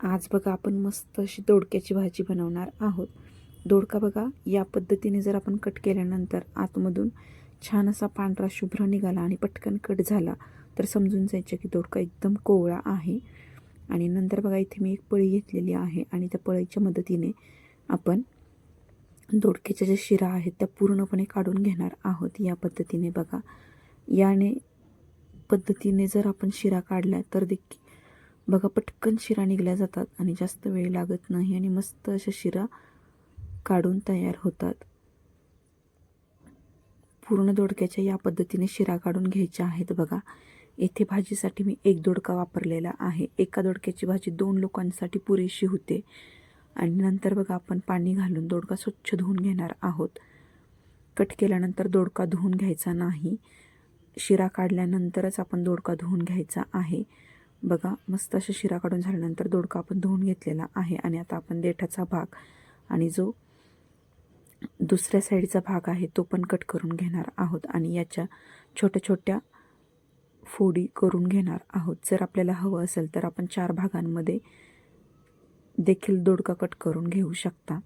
आज बघा आपण मस्त अशी दोडक्याची भाजी बनवणार आहोत. दोडका बघा या पद्धतीने जर आपण कट केल्यानंतर आतमधून छान असा पांढरा शुभ्र निघाला आणि पटकन कट झाला तर समजून जायचं की दोडका एकदम कोवळा आहे. आणि नंतर बघा इथे मी एक पळी घेतलेली आहे आणि त्या पळीच्या मदतीने आपण दोडक्याच्या ज्या शिरा आहेत त्या पूर्णपणे काढून घेणार आहोत. या पद्धतीने बघा. याने पद्धतीने जर आपण शिरा काढला तर देखील बघा पटकन शिरा निघल्या जातात आणि जास्त वेळ लागत नाही आणि मस्त अशा शिरा काढून तयार होतात. पूर्ण दोडक्याच्या या पद्धतीने शिरा काढून घ्यायच्या आहेत बघा. येथे भाजीसाठी मी एक दोडका वापरलेला आहे. एका दोडक्याची भाजी दोन लोकांसाठी पुरेशी होते. आणि नंतर बघा आपण पाणी घालून दोडका स्वच्छ धुवून घेणार आहोत. कट केल्यानंतर दोडका धुवून घ्यायचा नाही. शिरा काढल्यानंतरच आपण दोडका धुवून घ्यायचा आहे. बघा मस्त अशा शिरा काढून झाल्यानंतर दोडका आपण धुवून घेतलेला आहे आणि आता आपण देठाचा भाग आणि जो दुसऱ्या साईडचा भाग आहे तो पण कट करून घेणार आहोत आणि याच्या छोट्या छोट्या फोडी करून घेणार आहोत. जर आपल्याला हवं असेल तर आपण चार भागांमध्ये देखील दोडका कट करून घेऊ शकता.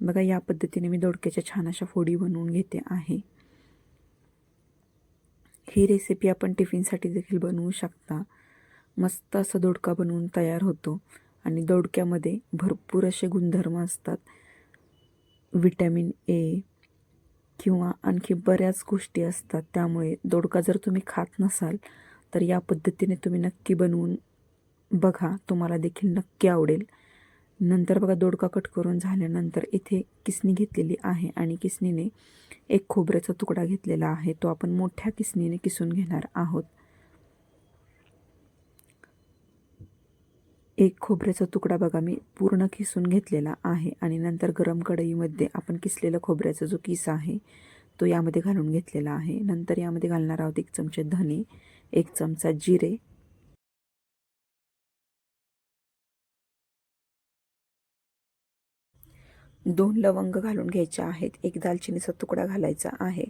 बघा या पद्धतीने मी दोडक्याच्या छान अशा फोडी बनवून घेते आहे. ही रेसिपी आपण टिफिनसाठी देखील बनवू शकता. मस्त असा दोडका बनवून तयार होतो. आणि दोडक्यामध्ये भरपूर असे गुणधर्म असतात. विटॅमिन ए किंवा आणखी बऱ्याच गोष्टी असतात. त्यामुळे दोडका जर तुम्ही खात नसाल तर या पद्धतीने तुम्ही नक्की बनवून बघा. तुम्हाला देखील नक्की आवडेल. नंतर बघा दोडका कट करून झाल्यानंतर इथे किसणी घेतलेली आहे आणि किसणीने एक खोबऱ्याचा तुकडा घेतलेला आहे. तो आपण मोठ्या किसणीने किसून घेणार आहोत. एक खोबऱ्याचा तुकडा बघा मी पूर्ण किसून घेतलेला आहे आणि नंतर गरम कढईमध्ये आपण किसलेला खोबऱ्याचा जो किस आहे तो यामध्ये घालून घेतलेला आहे. नंतर यामध्ये घालणार आहोत एक चमचे धने एक चमचा जिरे. दोन लवंग घालून घ्यायचे आहेत. एक दालचिनीचा तुकडा घालायचा आहे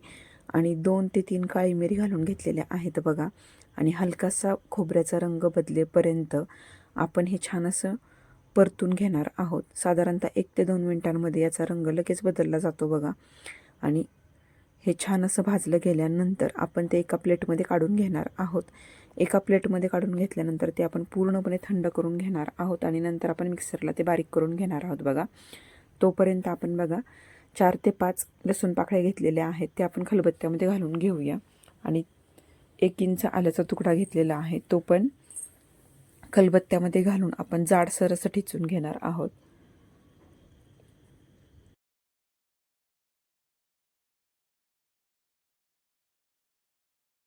आणि दोन ते तीन काळी मिरी घालून घेतलेल्या आहेत बघा. आणि हलकासा खोबऱ्याचा रंग बदलेपर्यंत आपण हे छान असं परतून घेणार आहोत. साधारणतः एक ते दोन मिनटांमध्ये याचा रंग लगेच बदलला जातो बघा. आणि हे छान असं भाजलं गेल्यानंतर आपण ते एका प्लेटमध्ये काढून घेणार आहोत. एका प्लेटमध्ये काढून घेतल्यानंतर ते आपण पूर्णपणे थंड करून घेणार आहोत आणि नंतर आपण मिक्सरला ते बारीक करून घेणार आहोत बघा. तोपर्यंत आपण बघा चार ते पाच लसूण पाकळ्या घेतलेल्या आहेत ते आपण खलबत्त्यामध्ये घालून घेऊया. आणि एक इंच आल्याचा तुकडा घेतलेला आहे तो पण खलबत्त्यामध्ये घालून आपण जाडसर असं ठिचून घेणार आहोत.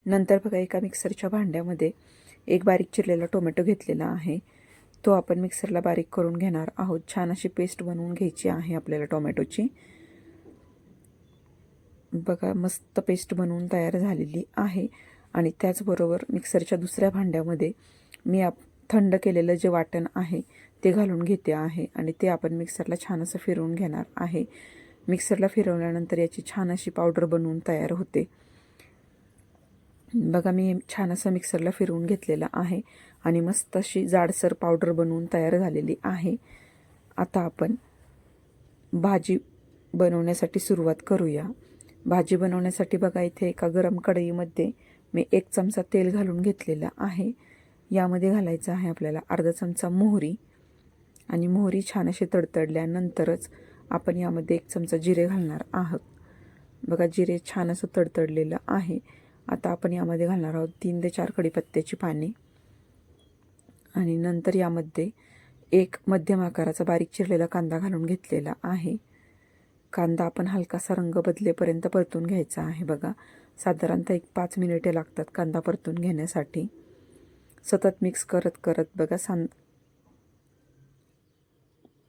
नंतर बघा एका मिक्सरच्या भांड्यामध्ये एक बारीक चिरलेला टोमॅटो घेतलेला आहे. तो आपण मिक्सरला बारीक करून घेणार आहोत. छान अशी पेस्ट बनवून घ्यायची आहे आपल्याला टोमॅटोची. बघा मस्त पेस्ट बनवून तयार झालेली आहे. आणि त्याचबरोबर मिक्सरच्या दुसऱ्या भांड्यामध्ये मी आप थंड केलेलं जे वाटण आहे ते घालून घेते आहे आणि ते आपण मिक्सरला छान असं फिरवून घेणार आहे. मिक्सरला फिरवल्यानंतर याची छान अशी पावडर बनवून तयार होते. बघा मी छान असं मिक्सरला फिरवून घेतलेलं आहे आणि मस्त अशी जाडसर पावडर बनवून तयार झालेली आहे. आता आपण भाजी बनवण्यासाठी सुरुवात करूया. भाजी बनवण्यासाठी बघा इथे एका गरम कढईमध्ये मी एक चमचा तेल घालून घेतलेलं आहे. यामध्ये घालायचं आहे आपल्याला अर्धा चमचा मोहरी. आणि मोहरी छान अशी तडतडल्यानंतरच आपण यामध्ये एक चमचा जिरे घालणार आहोत. बघा जिरे छान असं तडतडलेलं आहे. आता आपण यामध्ये घालणार आहोत तीन ते चार कडीपत्त्याची पाने. आणि नंतर यामध्ये एक मध्यम आकाराचा बारीक चिरलेला कांदा घालून घेतलेला आहे. कांदा आपण हलकासा रंग बदलेपर्यंत परतून घ्यायचा आहे बघा. साधारणतः एक पाच मिनिटे लागतात कांदा परतून घेण्यासाठी. सतत मिक्स करत करत बघा सांद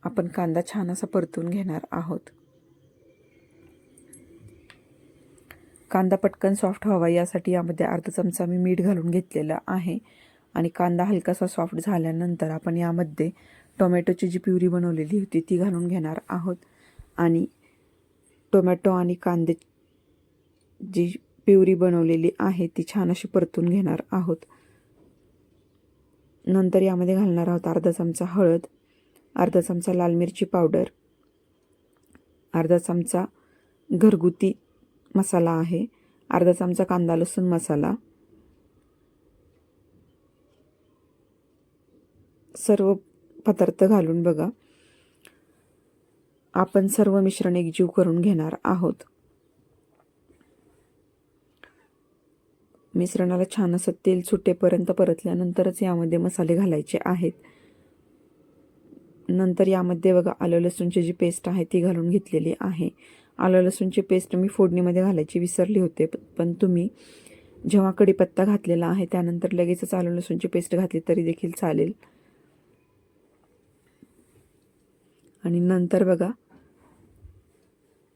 आपण कांदा छान असा परतून घेणार आहोत. कांदा पटकन सॉफ्ट व्हावा यासाठी यामध्ये अर्धा चमचा मी मीठ घालून घेतलेलं आहे. आणि कांदा हलकासा सॉफ्ट झाल्यानंतर आपण यामध्ये टोमॅटोची जी प्युरी बनवलेली होती ती घालून घेणार आहोत. आणि टोमॅटो आणि कांदे जी प्युरी बनवलेली आहे ती छान अशी परतून घेणार आहोत. नंतर यामध्ये घालणार आहोत अर्धा चमचा हळद अर्धा चमचा लाल मिरची पावडर अर्धा चमचा घरगुती मसाला आहे अर्धा चमचा कांदा लसूण मसाला. सर्व पदार्थ घालून बघा. आपण सर्व मिश्रण एकजीव करून घेणार आहोत. मिश्रणाला छान असं तेल सुटेपर्यंत परतल्यानंतरच यामध्ये मसाले घालायचे आहेत. नंतर यामध्ये बघा आलं लसूणची जी पेस्ट आहे ती घालून घेतलेली आहे. आलं लसूणची पेस्ट मी फोडणीमध्ये घालायची विसरली होते पण तुम्ही जेव्हा कढीपत्ता घातलेला आहे त्यानंतर लगेचच आलं लसूणची पेस्ट घातली तरी देखील चालेल. आणि नंतर बघा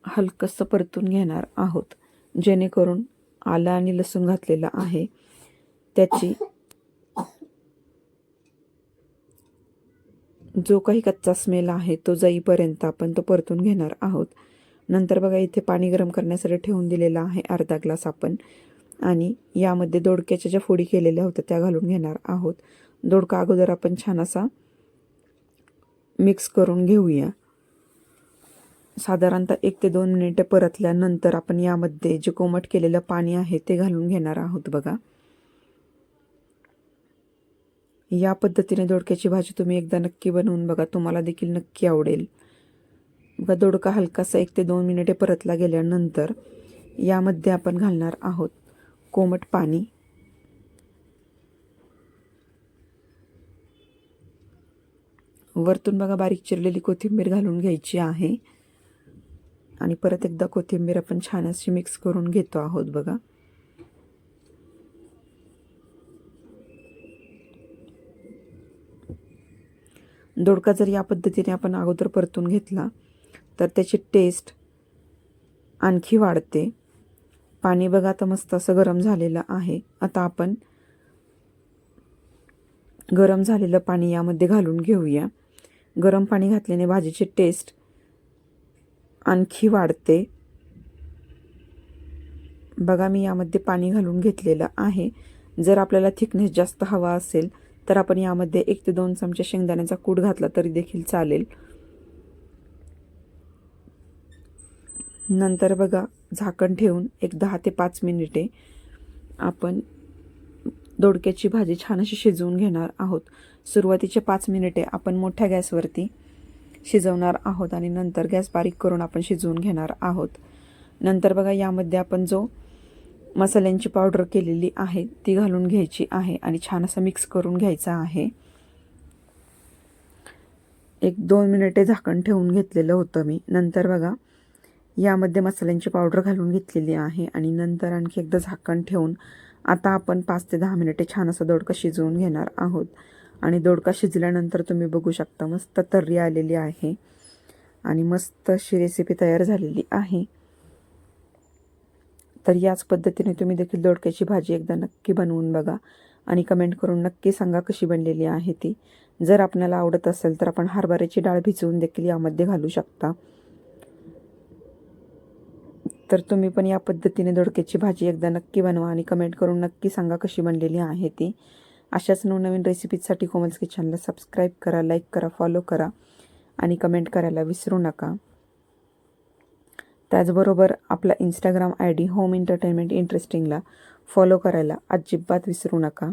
हलकंसं परतून घेणार आहोत जेणेकरून आलं आणि लसूण घातलेला आहे. त्याची जो काही कच्चा स्मेल आहे तो जाईपर्यंत आपण तो परतून घेणार आहोत. नंतर बघा इथे पाणी गरम करण्यासाठी ठेवून दिलेला आहे अर्धा ग्लास आपण. आणि यामध्ये दोडक्याच्या ज्या फोडी केलेल्या होत्या त्या घालून घेणार आहोत. दोडका अगोदर आपण छान असा मिक्स करून घेऊया. साधारणतः एक ते दोन मिनिटे परतल्यानंतर आपण यामध्ये जे कोमट केलेलं पाणी आहे ते घालून घेणार आहोत बघा. या पद्धतीने दोडक्याची भाजी तुम्ही एकदा नक्की बनवून बघा. तुम्हाला देखील नक्की आवडेल. बघा दोडका हलकासा एक ते दोन मिनिटे परतला गेल्यानंतर यामध्ये आपण घालणार आहोत कोमट पाणी. वरतून बघा बारीक चिरलेली कोथिंबीर घालून घ्यायची आहे. आणि परत एकदा कोथिंबीर आपण छान अशी मिक्स करून घेतो आहोत बघा. दोडका जर या पद्धतीने आपण अगोदर परतून घेतला तर त्याची टेस्ट आणखी वाढते. पाणी बघा आता मस्त असं गरम झालेलं आहे. आता आपण गरम झालेलं पाणी यामध्ये घालून घेऊया. गरम पाणी घातल्याने भाजीची टेस्ट आणखी वाढते. बघा मी यामध्ये पाणी घालून घेतलेलं आहे. जर आपल्याला थिकनेस जास्त हवा असेल तर आपण यामध्ये एक ते दोन चमचे शेंगदाण्याचा कूट घातला तरी देखील चालेल. नंतर बघा झाकण ठेवून एक दहा ते पाच मिनिटे आपण दोडक्याची भाजी छान अशी शिजवून घेणार आहोत. सुरुवातीचे पाच मिनिटे आपण मोठ्या गॅसवरती शिजवणार आहोत आणि नंतर गॅस बारीक करून आपण शिजवून घेणार आहोत. नंतर बघा यामध्ये आपण जो मसाल्यांची पावडर केलेली आहे ती घालून घ्यायची आहे आणि छान असं मिक्स करून घ्यायचं आहे. एक दोन मिनिटे झाकण ठेवून घेतलेलं होतं मी. नंतर बघा यामध्ये मसाल्यांची पावडर घालून घेतलेली आहे आणि नंतर आणखी एकदा झाकण ठेवून आता आपण पाच ते दहा मिनिटे छान असं दोडकं शिजवून घेणार आहोत. आणि दोडका शिजल्यानंतर तुम्ही बघू शकता मस्त तर्री आलेली आहे. आणि मस्त अशी रेसिपी तयार झालेली आहे. तर याच पद्धतीने तुम्ही देखील दोडक्याची भाजी एकदा नक्की बनवून बघा. आणि कमेंट करून नक्की सांगा कशी बनलेली आहे ती. जर आपल्याला आवडत असेल तर आपण हरभऱ्याची डाळ भिजवून देखील यामध्ये घालू शकता. तर तुम्ही पण या पद्धतीने दोडक्याची भाजी एकदा नक्की बनवा आणि कमेंट करून नक्की सांगा कशी बनलेली आहे ती. अशाच नवनवीन रेसिपीजसाठी कोमल्स किचनला सबस्क्राईब करा लाईक करा फॉलो करा आणि कमेंट करायला विसरू नका. त्याचबरोबर आपला Instagram I D home entertainment इंटरेस्टिंगला फॉलो करायला अजिबात विसरू नका.